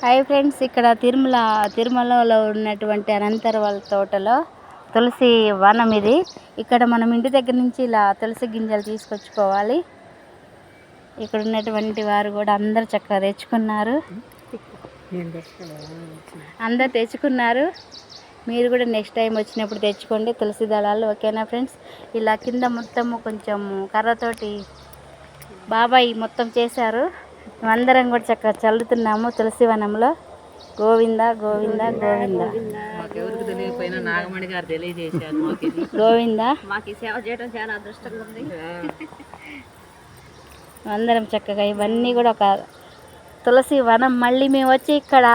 Hi friends ఇక్కడ తిరుమల తిరుమలలో ఉన్నటువంటి అనంతర వాళ్ళ తోటలో తులసి వనం ఇది. ఇక్కడ మనం ఇంటి దగ్గర నుంచి ఇలా తులసి గింజలు తీసుకొచ్చుకోవాలి. ఇక్కడ ఉన్నటువంటి వారు కూడా అందరు చక్కగా తెచ్చుకున్నారు. అందరు తెచ్చుకున్నారు. మీరు కూడా నెక్స్ట్ టైం వచ్చినప్పుడు తెచ్చుకోండి తులసి దళాలు ఓకేనా ఫ్రెండ్స్ ఇలా కింద మొత్తము కొంచెం కర్రతోటి బాబాయ్ మొత్తం చేశారు. అందరం కూడా చక్కగా చల్లుతున్నాము తులసి వనంలో గోవింద గోవింద గోవింద. మాకెవరికి తెలియకపోయినా నాగమణి గారు తెలియజేశారు మాకు. ఇది. గోవింద. మాకు ఈ సేవ చేయడం చాలా అదృష్టంగా ఉంది. అందరం చక్కగా ఇవన్నీ కూడా ఒక తులసి వనం. మళ్ళీ మేము వచ్చి ఇక్కడ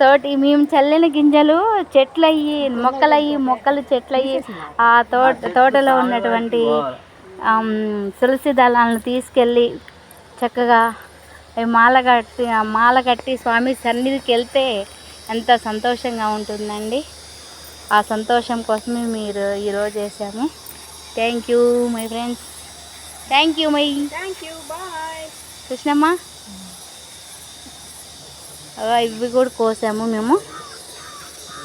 తోటి మేము చల్లిన గింజలు చెట్లయ్యి మొక్కలయ్యి మొక్కలు చెట్లయ్యి ఆ తోట తోటలో ఉన్నటువంటి తులసి దళాలను తీసుకెళ్ళి చక్కగా అవి మాల కట్టి మాల కట్టి స్వామి సన్నిధికి వెళ్తే ఎంత సంతోషంగా ఉంటుందండి. ఆ సంతోషం కోసమే మీరు ఈరోజు చేసాము thank you my friends thank you my thank you bye Krishnamma. ఇవి కూడా కోసాము మేము.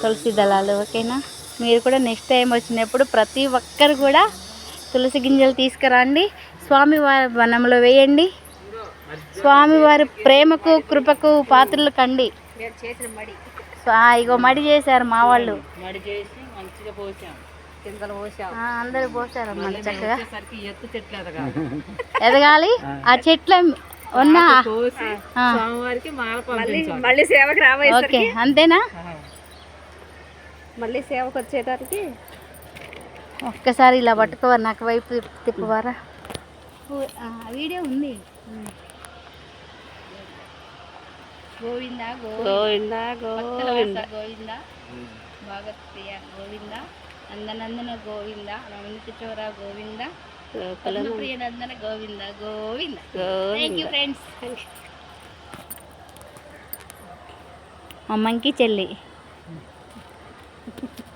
తులసి దళాలు ఓకేనా? మీరు కూడా నెక్స్ట్ టైం వచ్చినప్పుడు ప్రతి ఒక్కరు కూడా తులసి గింజలు తీసుకురండి. స్వామివారి వనంలో వేయండి. స్వామివారి ప్రేమకు కృపకు పాత్రలు కండి. ఇగో మడి చేశారు మా వాళ్ళు. మడి చేసి మంచిగా పోసాం. కిందలు పోసాం. ఆ, అందరూ పోసారమ్మా చక్కగా. ఎదగాలి? ఆ. చెట్ల ఉన్న. మళ్ళీ సేవకి ఓకే రాబోయేసరికి అంతేనా? మళ్ళీ సేవకు వచ్చేసరికి ఒక్కసారి ఇలా పట్టుకోవాలి నాకు వైపు తిప్పువారా? వీడియో ఉంది. గోవింద గోవింద? గోవింద గోవింద. భగత్ ప్రియ గోవింద? నందనందన గోవింద? రమణిత చోర గోవింద ప్రియ నందన Govinda? Govinda. Thank you friends అమ్మంకి చెల్లి.